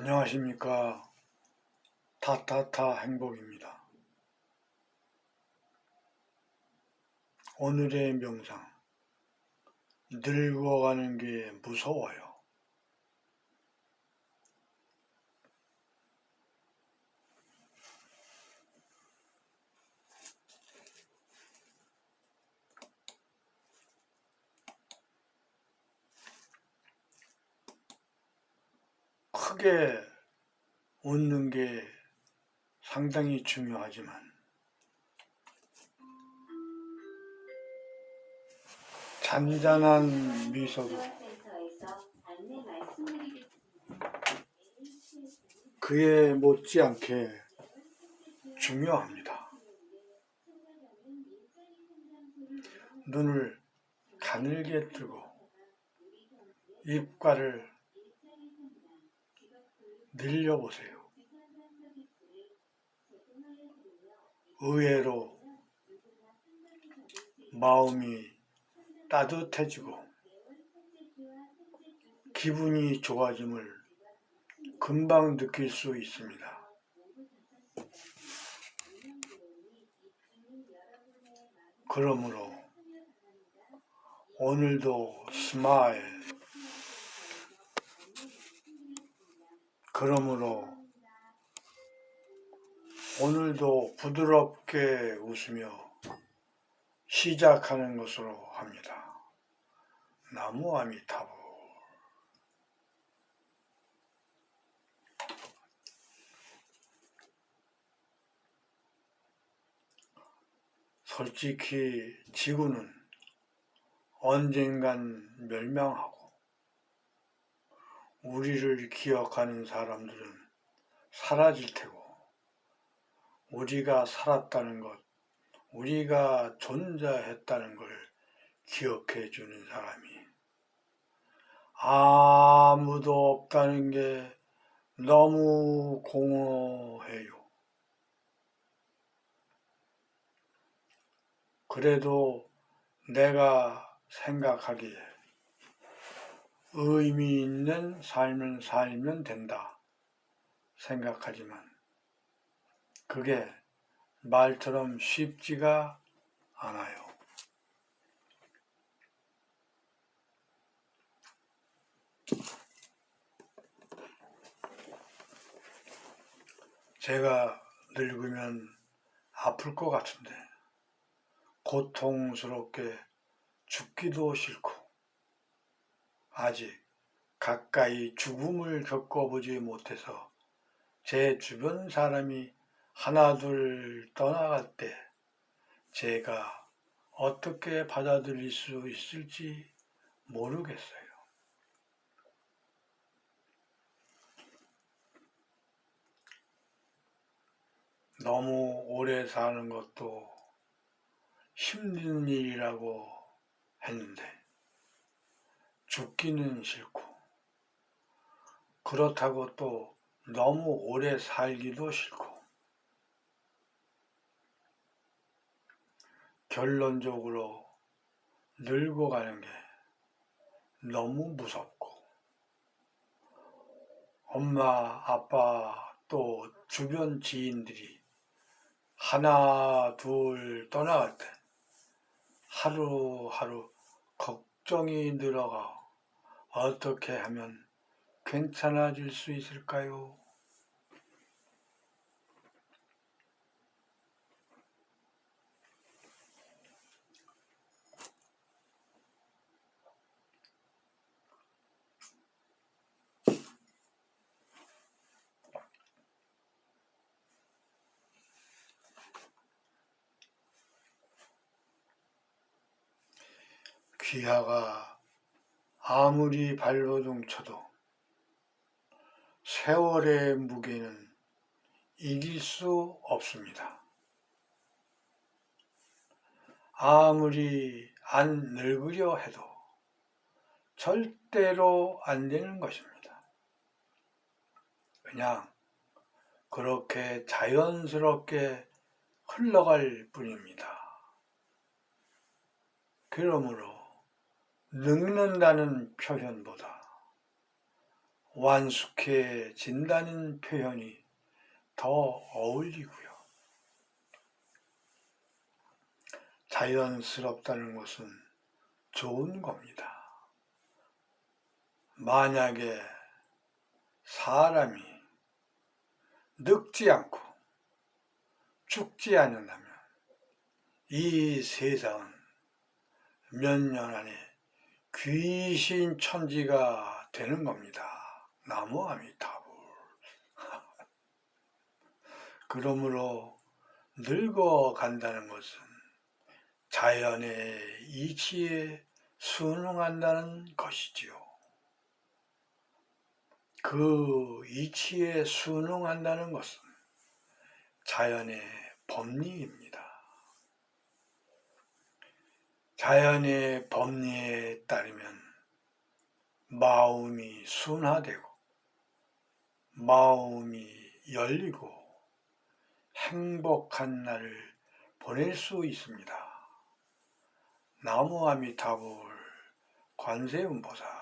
안녕하십니까. 타타타 행복입니다. 오늘의 명상. 늙어가는 게 무서워요. 크게 웃는 게 상당히 중요하지만 잔잔한 미소도. 그에 못지않게 중요합니다. 눈을 가늘게 뜨고 입가를 늘려보세요. 의외로 마음이 따뜻해지고 기분이 좋아짐을 금방 느낄 수 있습니다. 그러므로 오늘도 스마일 그러므로 오늘도 부드럽게 웃으며 시작하는 것으로 합니다. 나무 아미타불 솔직히 지구는 언젠간 멸망하고 우리를 기억하는 사람들은 사라질 테고 우리가 살았다는 것, 우리가 존재했다는 걸 기억해 주는 사람이 아무도 없다는 게 너무 공허해요. 그래도 내가 생각하기에 의미 있는 삶을 살면 된다 생각하지만 그게 말처럼 쉽지가 않아요. 제가 늙으면 아플 것 같은데 고통스럽게 죽기도 싫고 아직 가까이 죽음을 겪어보지 못해서 제 주변 사람이 하나둘 떠나갈 때 제가 어떻게 받아들일 수 있을지 모르겠어요. 너무 오래 사는 것도 힘든 일이라고 했는데 죽기는 싫고 그렇다고 또 너무 오래 살기도 싫고 결론적으로 늙어가는 게 너무 무섭고 엄마, 아빠 또 주변 지인들이 하나, 둘 떠나갈 때 하루하루 걱정이 늘어가 어떻게 하면 괜찮아질 수 있을까요? 귀하가 아무리 발버둥 쳐도 세월의 무게는 이길 수 없습니다. 아무리 안 늙으려 해도 절대로 안 되는 것입니다. 그냥 그렇게 자연스럽게 흘러갈 뿐입니다. 그러므로 늙는다는 표현보다 완숙해진다는 표현이 더 어울리고요. 자연스럽다는 것은 좋은 겁니다. 만약에 사람이 늙지 않고 죽지 않는다면 이 세상은 몇 년 안에 귀신 천지가 되는 겁니다. 나무 아미타불. 그러므로 늙어간다는 것은 자연의 이치에 순응한다는 것이지요. 그 이치에 순응한다는 것은 자연의 법리입니다. 자연의 법리에 따르면 마음이 순화되고 마음이 열리고 행복한 날을 보낼 수 있습니다. 나무 아미타불 관세음보살